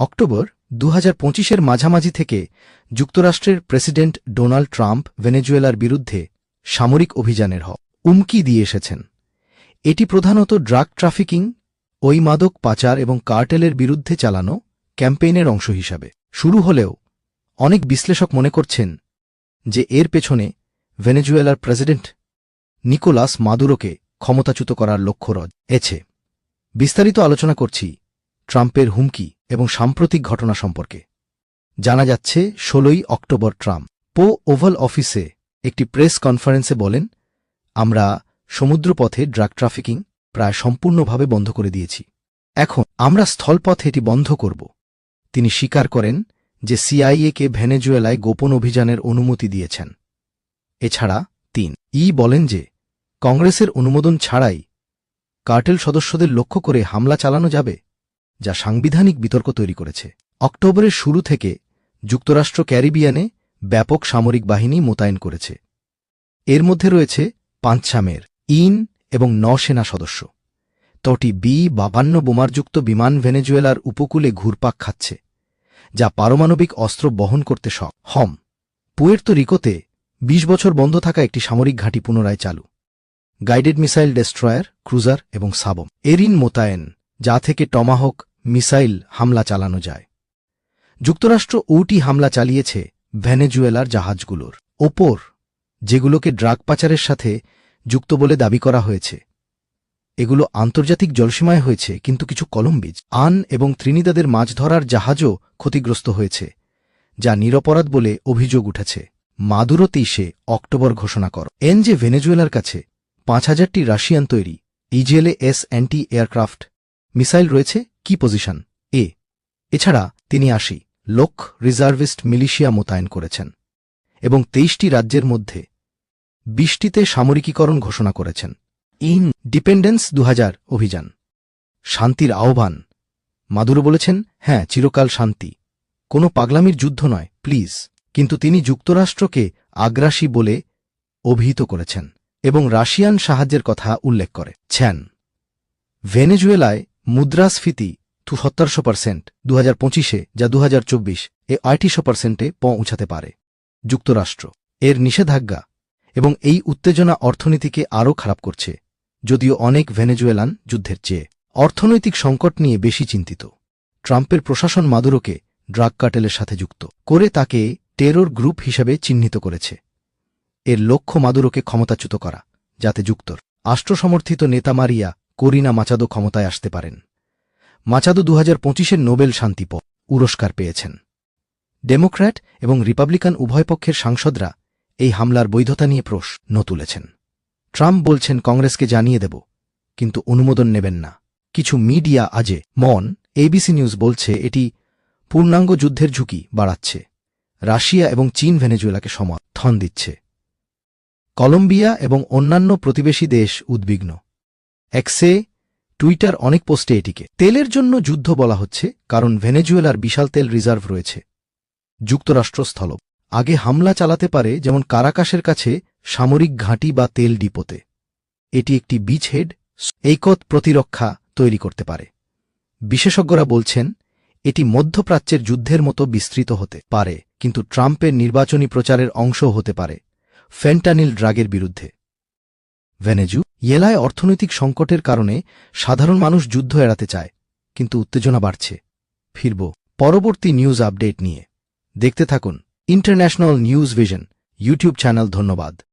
October দু হাজার মাঝামাঝি থেকে যুক্তরাষ্ট্রের প্রেসিডেন্ট ডোনাল্ড ট্রাম্প ভেনেজুয়েলার বিরুদ্ধে সামরিক অভিযানের হ উমকি দিয়ে এসেছেন। এটি প্রধানত ড্রাগ ট্রাফিকিং ওই মাদক পাচার এবং কার্টেলের বিরুদ্ধে চালানো ক্যাম্পেইনের অংশ হিসাবে। শুরু হলেও অনেক বিশ্লেষক মনে করছেন যে এর পেছনে ভেনেজুয়েলার প্রেসিডেন্ট নিকোলাস মাদুরোকে ক্ষমতাচ্যুত করার লক্ষ্য রজ এছে। বিস্তারিত আলোচনা করছি ট্রাম্পের হুমকি এবং সাম্প্রতিক ঘটনা সম্পর্কে। জানা যাচ্ছে, ষোলোই অক্টোবর ট্রাম্প পো ওভাল অফিসে একটি প্রেস কনফারেন্সে বলেন, আমরা সমুদ্রপথে ড্রাগ ট্রাফিকিং প্রায় সম্পূর্ণভাবে বন্ধ করে দিয়েছি। এখন আমরা স্থলপথে এটি বন্ধ করব। তিনি স্বীকার করেন যে সিআইএকে ভেনেজুয়েলায় গোপন অভিযানের অনুমতি দিয়েছেন। এছাড়া তিন, ই বলেন যে কংগ্রেসের অনুমোদন ছাড়াই কার্টেল সদস্যদের লক্ষ্য করে হামলা চালানো যাবে। যা সাংবিধানিক বিতর্ক তৈরি করেছে। অক্টোবরের শুরু থেকে যুক্তরাষ্ট্র ক্যারিবিয়ানে ব্যাপক সামরিক বাহিনী মোতায়েন করেছে। এর মধ্যে রয়েছে পাঞ্চামের ইন এবং নৌসেনা সদস্য। তটি বি বাবান্ন বোমারযুক্ত বিমান ভেনেজুয়েলার উপকূলে ঘুরপাক খাচ্ছে, যা পারমাণবিক অস্ত্র বহন করতে সব হম, পুয়ের্তো রিকোতে ২০ বছর বন্ধ থাকা একটি সামরিক ঘাঁটি পুনরায় চালু। গাইডেড মিসাইল ডেস্ট্রয়ার, ক্রুজার এবং সাবম। এরিন মোতায়েন, যা থেকে টমাহক মিসাইল হামলা চালানো যায়। যুক্তরাষ্ট্র ওটি হামলা চালিয়েছে ভেনেজুয়েলার জাহাজগুলোর। ওপর, যেগুলোকে ড্রাগ পাচারের সাথে যুক্ত বলে দাবি করা হয়েছে। এগুলো আন্তর্জাতিক জলসীমায় হয়েছে, কিন্তু কিছু কলম্বিজ, আন এবং ত্রিনিদাদের মাছ ধরার জাহাজও ক্ষতিগ্রস্ত হয়েছে, যা নিরপরাধ বলে অভিযোগ উঠেছে। মাদুরো তেইশে অক্টোবর ঘোষণা কর। এন যে ভেনেজুয়েলার কাছে পাঁচ হাজারটি রাশিয়ান তৈরি, Igla S anti aircraft missile রয়েছে কি পজিশন? এ। এছাড়া তিনি আশি, লোক রিজার্ভিস্ট মিলিশিয়া মোতায়েন করেছেন এবং তেইশটি রাজ্যের মধ্যে বিশটিতে সামরিকীকরণ ঘোষণা করেছেন। ইন ডিপেন্ডেন্স দু অভিযান। শান্তির আহ্বান। মাদুরো বলেছেন হ্যাঁ চিরকাল শান্তি। কোনো পাগলামির যুদ্ধ নয়, প্লিজ। কিন্তু তিনি যুক্তরাষ্ট্রকে আগ্রাসী বলে অভিহিত করেছেন এবং রাশিয়ান সাহায্যের কথা উল্লেখ করে। ছেন ভেনেজুয়েলায় মুদ্রাস্ফীতি টু সত্তরশো পার্সেন্ট দু হাজার পঁচিশে, যা দু হাজার চব্বিশ, এ আটশো পার্সেন্টে পৌঁছাতে পারে। যুক্তরাষ্ট্র, এর নিষেধাজ্ঞা এবং এই উত্তেজনা অর্থনীতিকে আরও খারাপ করছে, যদিও অনেক ভেনেজুয়েলান যুদ্ধের চেয়ে। অর্থনৈতিক সংকট নিয়ে বেশি চিন্তিত। ট্রাম্পের প্রশাসন মাদুরোকে ড্রাগ কার্টেলের সাথে যুক্ত করে তাকে টেরর গ্রুপ হিসাবে চিহ্নিত করেছে। এর লক্ষ্য মাদুরোকে ক্ষমতাচ্যুত করা, যাতে যুক্তর রাষ্ট্রসমর্থিত নেতা মারিয়া করিনা মাচাদো ক্ষমতায় আসতে পারেন। মাচাদো দু হাজার পঁচিশের নোবেল শান্তি পুরস্কার পেয়েছেন। ডেমোক্র্যাট এবং রিপাবলিকান উভয় পক্ষের সাংসদরা এই হামলার বৈধতা নিয়ে প্রশ্ন তুলেছেন। ট্রাম্প বলছেন, কংগ্রেসকে জানিয়ে দেব, কিন্তু অনুমোদন নেবেন না। কিছু মিডিয়া আজে মন এবিসি নিউজ বলছে, এটি পূর্ণাঙ্গ যুদ্ধের ঝুঁকি বাড়াচ্ছে। রাশিয়া এবং চীন ভেনেজুয়েলাকে সমর্থন দিচ্ছে। কলম্বিয়া এবং অন্যান্য প্রতিবেশী দেশ উদ্বিগ্ন। এক্সে টুইটার অনেক পোস্টে এটিকে। তেলের জন্য যুদ্ধ বলা হচ্ছে, কারণ ভেনেজুয়েলার বিশাল তেল রিজার্ভ রয়েছে। যুক্তরাষ্ট্র স্থল আগে হামলা চালাতে পারে যেমন কারাকাশের কাছে সামরিক ঘাঁটি বা তেল ডিপোতে। এটি একটি বিচহেড এইকত প্রতিরক্ষা তৈরি করতে পারে। বিশেষজ্ঞরা বলছেন, এটি মধ্যপ্রাচ্যের যুদ্ধের মতো বিস্তৃত হতে পারে, কিন্তু ট্রাম্পের নির্বাচনী প্রচারের অংশ হতে পারে, ফেন্টানিল ড্রাগের বিরুদ্ধে। ভেনেজু ইয়েলায় অর্থনৈতিক সংকটের কারণে সাধারণ মানুষ যুদ্ধ এড়াতে চায়, কিন্তু উত্তেজনা বাড়ছে। ফিরব। পরবর্তী নিউজ আপডেট নিয়ে। দেখতে থাকুন international news vision, YouTube channel ধন্যবাদ।